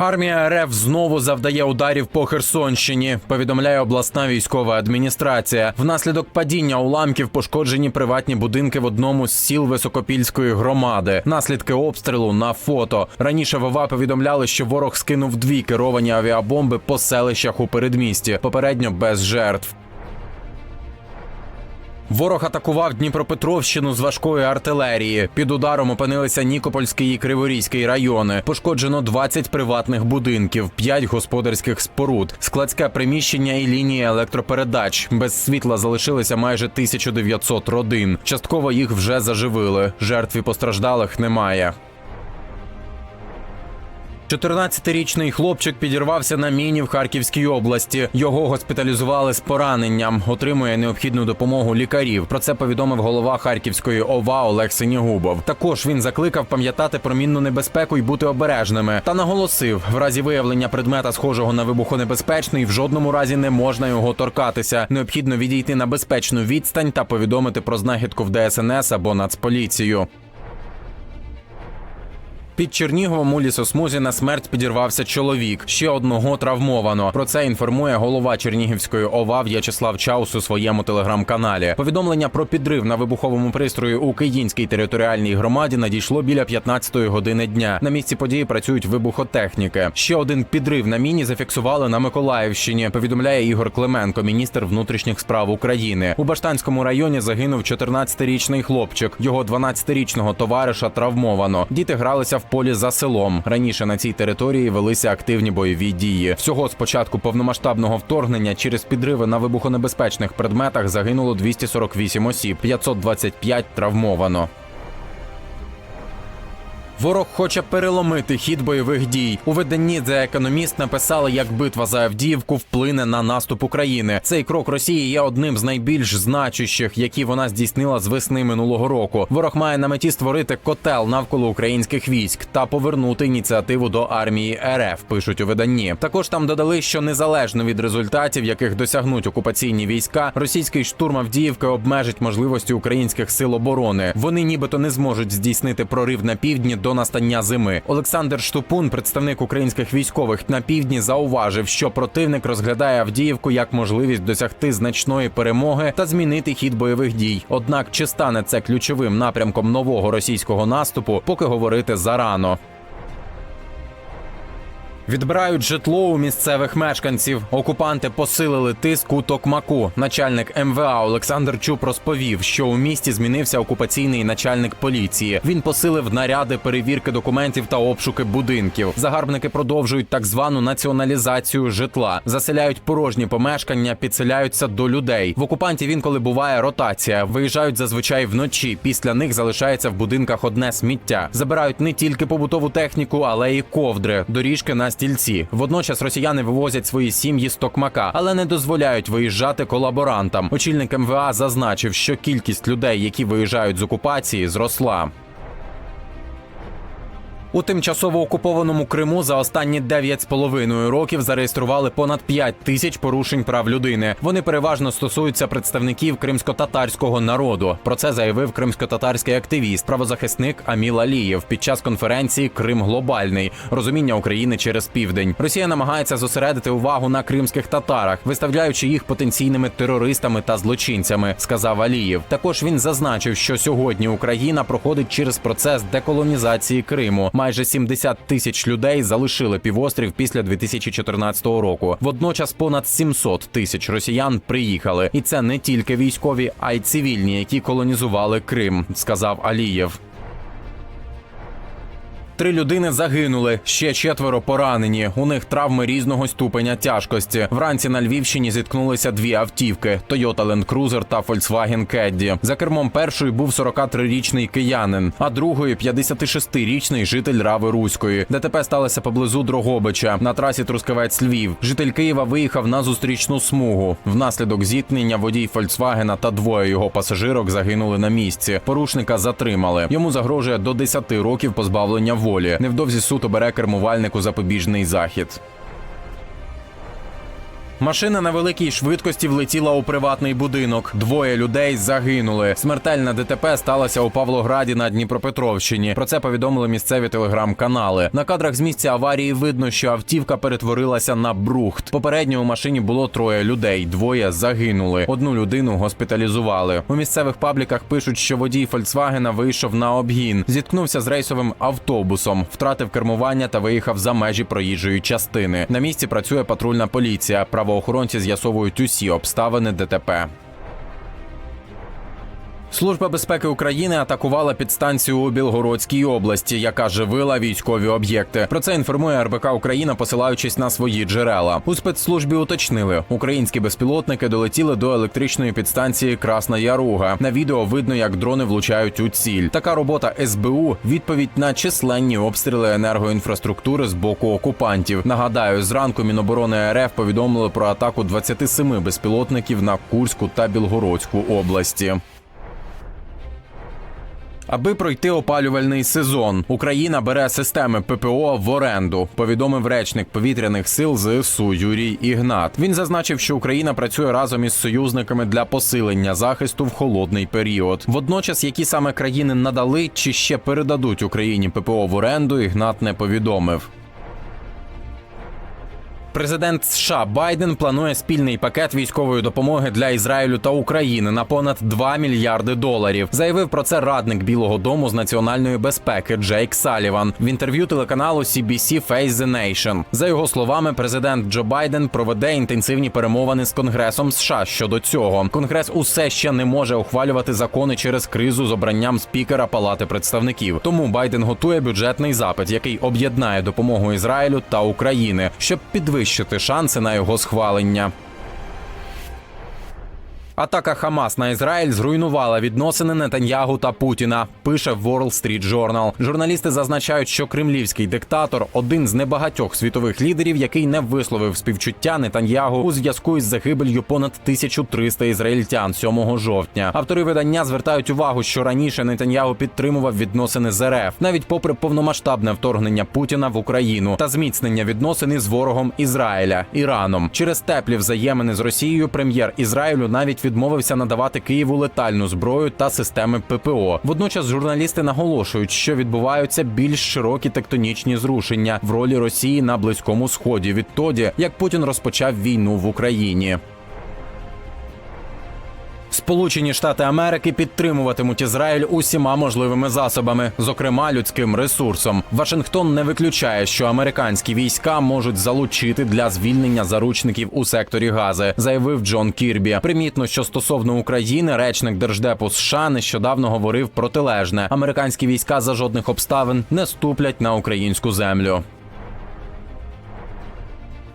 Армія РФ знову завдає ударів по Херсонщині. Повідомляє обласна військова адміністрація. Внаслідок падіння уламків пошкоджені приватні будинки в одному з сіл Високопільської громади. Наслідки обстрілу на фото. Раніше ВВА повідомляли, що ворог скинув дві керовані авіабомби по селищах у передмісті. Попередньо без жертв. Ворог атакував Дніпропетровщину з важкої артилерії. Під ударом опинилися Нікопольський і Криворізький райони. Пошкоджено 20 приватних будинків, 5 господарських споруд, складське приміщення і лінії електропередач. Без світла залишилися майже 1900 родин. Частково їх вже заживили. Жертв і постраждалих немає. 14-річний хлопчик підірвався на міні в Харківській області. Його госпіталізували з пораненням. Отримує необхідну допомогу лікарів. Про це повідомив голова Харківської ОВА Олег Синігубов. Також він закликав пам'ятати про мінну небезпеку і бути обережними. Та наголосив, в разі виявлення предмета, схожого на вибухонебезпечний, в жодному разі не можна його торкатися. Необхідно відійти на безпечну відстань та повідомити про знахідку в ДСНС або Нацполіцію. Під Черніговом у лісосмузі на смерть підірвався чоловік. Ще одного травмовано. Про це інформує голова Чернігівської ОВА В'ячеслав Чаус у своєму телеграм-каналі. Повідомлення про підрив на вибуховому пристрої у Київській територіальній громаді надійшло біля 15-ї години дня. На місці події працюють вибухотехніки. Ще один підрив на міні зафіксували на Миколаївщині. Повідомляє Ігор Клименко, міністр внутрішніх справ України. У Баштанському районі загинув 14-річний хлопчик. Його 12-річного товариша травмовано. Діти гралися в полі за селом. Раніше на цій території велися активні бойові дії. Всього з початку повномасштабного вторгнення через підриви на вибухонебезпечних предметах загинуло 248 осіб, 525 травмовано. Ворог хоче переломити хід бойових дій. У виданні The Economist написали, як битва за Авдіївку вплине на наступ України. Цей крок Росії є одним з найбільш значущих, які вона здійснила з весни минулого року. Ворог має на меті створити котел навколо українських військ та повернути ініціативу до армії РФ. Пишуть у виданні. Також там додали, що незалежно від результатів, яких досягнуть окупаційні війська, російський штурм Авдіївки обмежить можливості українських сил оборони. Вони нібито не зможуть здійснити прорив на півдні до настання зими. Олександр Штупун, представник українських військових на півдні, зауважив, що противник розглядає Авдіївку як можливість досягти значної перемоги та змінити хід бойових дій. Однак, чи стане це ключовим напрямком нового російського наступу, поки говорити зарано. Відбирають житло у місцевих мешканців. Окупанти посилили тиск у Токмаку. Начальник МВА Олександр Чуп розповів, що у місті змінився окупаційний начальник поліції. Він посилив наряди перевірки документів та обшуки будинків. Загарбники продовжують так звану націоналізацію житла, заселяють порожні помешкання, підселяються до людей. В окупантів інколи буває ротація. Виїжджають зазвичай вночі. Після них залишається в будинках одне сміття. Забирають не тільки побутову техніку, але й ковдри, доріжки на стільці. Водночас росіяни вивозять свої сім'ї з токмака, але не дозволяють виїжджати колаборантам. Очільник МВА зазначив, що кількість людей, які виїжджають з окупації, зросла. У тимчасово окупованому Криму за останні 9,5 років зареєстрували понад 5 тисяч порушень прав людини. Вони переважно стосуються представників кримсько-татарського народу. Про це заявив кримсько-татарський активіст, правозахисник Аміл Алієв під час конференції Крим глобальний розуміння України через південь. Росія намагається зосередити увагу на кримських татарах, виставляючи їх потенційними терористами та злочинцями, сказав Алієв. Також він зазначив, що сьогодні Україна проходить через процес деколонізації Криму. Майже 70 тисяч людей залишили півострів після 2014 року. Водночас понад 700 тисяч росіян приїхали, і це не тільки військові, а й цивільні, які колонізували Крим, сказав Алієв. Три людини загинули, ще четверо поранені. У них травми різного ступеня тяжкості. Вранці на Львівщині зіткнулися дві автівки: Toyota Land Cruiser та Volkswagen Caddy. За кермом першої був 43-річний киянин, а другої 56-річний житель Рави Руської. ДТП сталося поблизу Дрогобича на трасі Трускавець Львів. Житель Києва виїхав на зустрічну смугу. Внаслідок зіткнення водій Фольксвагена та двоє його пасажирок загинули на місці. Порушника затримали. Йому загрожує до 10 років позбавлення волі. Невдовзі суд обере кермувальнику запобіжний захід. Машина на великій швидкості влетіла у приватний будинок. Двоє людей загинули. Смертельна ДТП сталася у Павлограді на Дніпропетровщині. Про це повідомили місцеві телеграм-канали. На кадрах з місця аварії видно, що автівка перетворилася на брухт. Попередньо у машині було троє людей. Двоє загинули. Одну людину госпіталізували. У місцевих пабліках пишуть, що водій Фольксвагена вийшов на обгін, зіткнувся з рейсовим автобусом, втратив кермування та виїхав за межі проїжджої частини. На місці працює патрульна поліція. Правоохоронці з'ясовують усі обставини ДТП. Служба безпеки України атакувала підстанцію у Білгородській області, яка живила військові об'єкти. Про це інформує РБК Україна, посилаючись на свої джерела. У спецслужбі уточнили, українські безпілотники долетіли до електричної підстанції Красна Яруга. На відео видно, як дрони влучають у ціль. Така робота СБУ відповідь на численні обстріли енергоінфраструктури з боку окупантів. Нагадаю, зранку Міноборони РФ повідомили про атаку 27 безпілотників на Курську та Білгородську області. Аби пройти опалювальний сезон, Україна бере системи ППО в оренду. Повідомив речник повітряних сил ЗСУ Юрій Ігнат. Він зазначив, що Україна працює разом із союзниками для посилення захисту в холодний період. Водночас, які саме країни надали чи ще передадуть Україні ППО в оренду, Ігнат не повідомив. Президент США Байден планує спільний пакет військової допомоги для Ізраїлю та України на понад 2 мільярди доларів. Заявив про це радник Білого Дому з національної безпеки Джейк Саліван в інтерв'ю телеканалу CBC Face the Nation. За його словами, президент Джо Байден проведе інтенсивні перемовини з Конгресом США щодо цього. Конгрес усе ще не може ухвалювати закони через кризу з обранням спікера Палати представників. Тому Байден готує бюджетний запит, який об'єднає допомогу Ізраїлю та України, щоб підвищити шанси на його схвалення. Атака Хамас на Ізраїль зруйнувала відносини Нетаньягу та Путіна. Пише Wall Street Journal. Журналісти зазначають, що кремлівський диктатор один з небагатьох світових лідерів, який не висловив співчуття Нетаньягу у зв'язку із загибелью понад 1300 ізраїльтян 7 жовтня. Автори видання звертають увагу, що раніше Нетаньягу підтримував відносини з РФ, навіть попри повномасштабне вторгнення Путіна в Україну та зміцнення відносин із ворогом Ізраїля Іраном. Через теплі взаємини з Росією прем'єр Ізраїлю навіть відмовився надавати Києву летальну зброю та системи ППО. Водночас журналісти наголошують, що відбуваються більш широкі тектонічні зрушення в ролі Росії на близькому сході відтоді, як Путін розпочав війну в Україні. Сполучені Штати Америки підтримуватимуть Ізраїль усіма можливими засобами, зокрема людським ресурсом. Вашингтон не виключає, що американські війська можуть залучити для звільнення заручників у секторі Гази, заявив Джон Кірбі. Примітно, що стосовно України, речник держдепу США нещодавно говорив протилежне: американські війська за жодних обставин не ступлять на українську землю.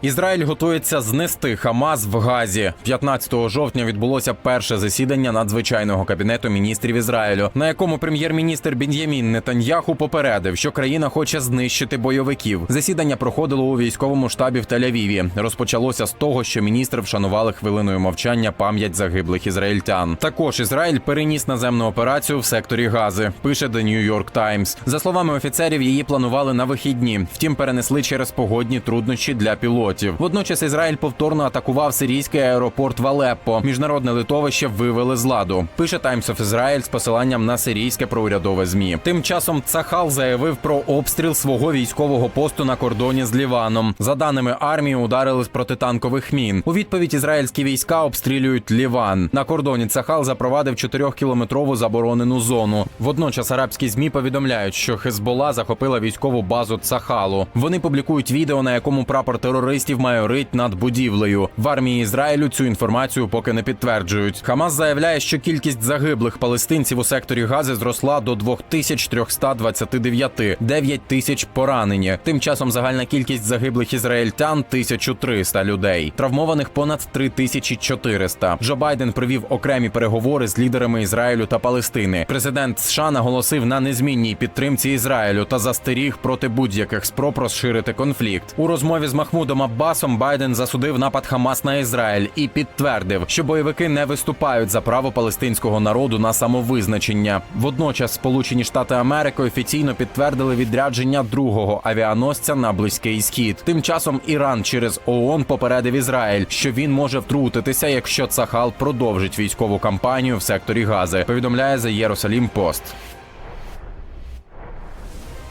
Ізраїль готується знести Хамас в Газі. 15 жовтня відбулося перше засідання надзвичайного кабінету міністрів Ізраїлю, на якому прем'єр-міністр Бен'ямін Нетаньяху попередив, що країна хоче знищити бойовиків. Засідання проходило у військовому штабі в Тель-Авіві. Розпочалося з того, що міністри вшанували хвилиною мовчання пам'ять загиблих ізраїльтян. Також Ізраїль переніс наземну операцію в секторі Гази. Пише The New York Times. За словами офіцерів, її планували на вихідні. Втім, перенесли через погодні труднощі для пілотів. Водночас Ізраїль повторно атакував сирійський аеропорт в Алеппо. Міжнародне литовище вивели з ладу. Пише Times of Israel з посиланням на сирійське проурядове змі. Тим часом Цахал заявив про обстріл свого військового посту на кордоні з Ліваном. За даними армії, ударили з протитанкових мін. У відповідь ізраїльські війська обстрілюють Ліван. На кордоні Цахал запровадив 4-кілометрову заборонену зону. Водночас арабські змі повідомляють, що Хезбола захопила військову базу Цахалу. Вони публікують відео, на якому прапор терористів майорить над будівлею. В армії Ізраїлю цю інформацію поки не підтверджують. Хамас заявляє, що кількість загиблих палестинців у секторі Гази зросла до 2329, 9 тисяч поранені. Тим часом загальна кількість загиблих ізраїльтян 1300 людей, травмованих понад 3400. Джо Байден провів окремі переговори з лідерами Ізраїлю та Палестини. Президент США наголосив на незмінній підтримці Ізраїлю та застеріг проти будь-яких спроб розширити конфлікт. У розмові з Махмудом Аббасом Байден засудив напад Хамас на Ізраїль і підтвердив, що бойовики не виступають за право палестинського народу на самовизначення. Водночас Сполучені Штати Америки офіційно підтвердили відрядження другого авіаносця на близький схід. Тим часом Іран через ООН попередив Ізраїль, що він може втрутитися, якщо Цахал продовжить військову кампанію в секторі Гази. Повідомляє The Jerusalem Post.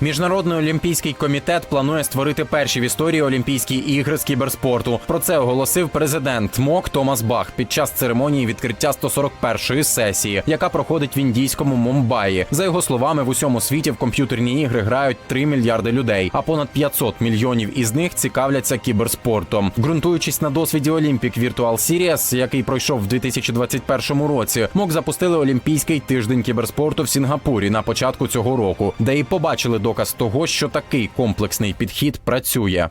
Міжнародний олімпійський комітет планує створити перші в історії Олімпійські ігри з кіберспорту. Про це оголосив президент МОК Томас Бах під час церемонії відкриття 141-ї сесії, яка проходить в індійському Мумбаї. За його словами, в усьому світі в комп'ютерні ігри грають 3 мільярди людей, а понад 500 мільйонів із них цікавляться кіберспортом. Ґрунтуючись на досвіді Olympic Virtual Series, який пройшов в 2021 році, МОК запустили Олімпійський тиждень кіберспорту в Сінгапурі на початку цього року, де і побачили доказ того, що такий комплексний підхід працює.